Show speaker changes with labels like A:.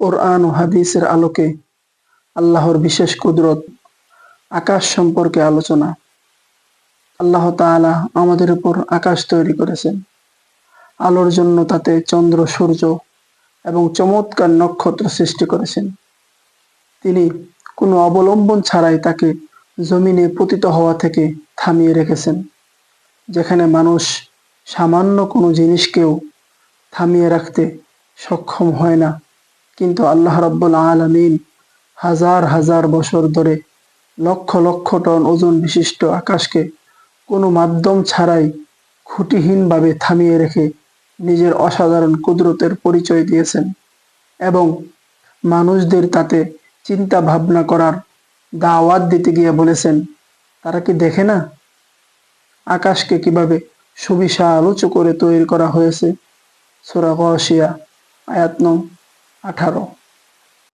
A: কোরআন ও হাদিসের আলোকে আল্লাহর বিশেষ কুদরত, আকাশ সম্পর্কে আলোচনা। আল্লাহ তাআলা আমাদের উপর আকাশ তৈরি করেছেন। আলোর জন্য তাতে চন্দ্র, সূর্য এবং চমৎকার নক্ষত্র সৃষ্টি করেছেন। তিনি কোনো অবলম্বন ছাড়াই তাকে জমিনে পতিত হওয়া থেকে থামিয়ে রেখেছেন, যেখানে মানুষ সামান্য কোনো জিনিসকেও থামিয়ে রাখতে সক্ষম হয় না। কিন্তু আল্লাহ রাব্বুল আলামিন হাজার হাজার বছর ধরে লক্ষ লক্ষ টন ওজন বিশিষ্ট আকাশকে কোনো মাধ্যম ছাড়াই খুঁটিহীনভাবে থামিয়ে রেখে নিজের অসাধারণ কুদরতের পরিচয় দিয়েছেন এবং মানুষদের তাতে চিন্তা ভাবনা করার দাওয়াত দিতে গিয়ে বলেছেন, তারা কি দেখে না? আকাশকে কীভাবে সুবিশাল উঁচু করে তৈরি করা হয়েছে? সুরা গশিয়া আয়াত আঠারো